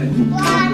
Bye.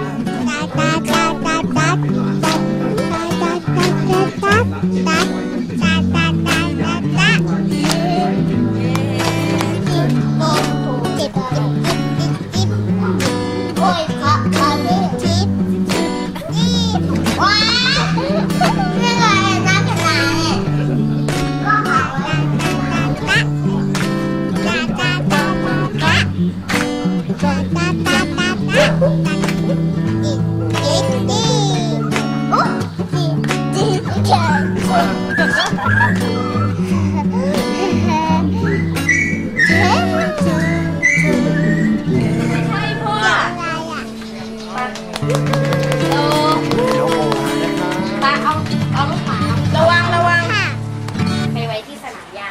ใช่พ่อโอ้ปาเอาเอาลูกหมาระวังระวังไปไว้ที่สนามหญ้า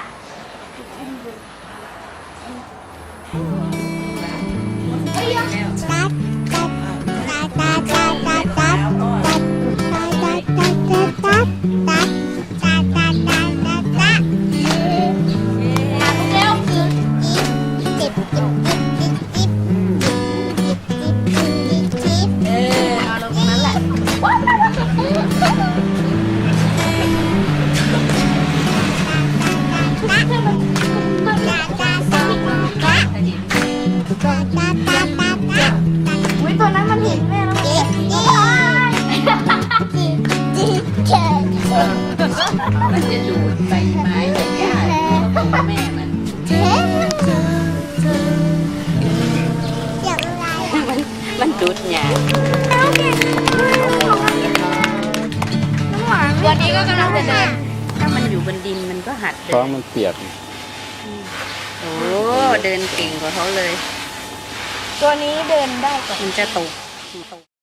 อุ้ยตัวนั้นมันเห็นแม่แล้วจิบจิบจิบจิบเชิญมันจะดูดใบไม้ใบหญ้าแล้วก็แม่มันเชิญอย่างไรมันดูดหญ้าตัวนี้ก็กำลังจะเดินถ้ามันอยู่บนดินมันก็หัดเดิท้องนมันเปียก โอ้เดินเก่งกว่าเขาเลย ตัวนี้เดินได้ก่อน มันจะตกตก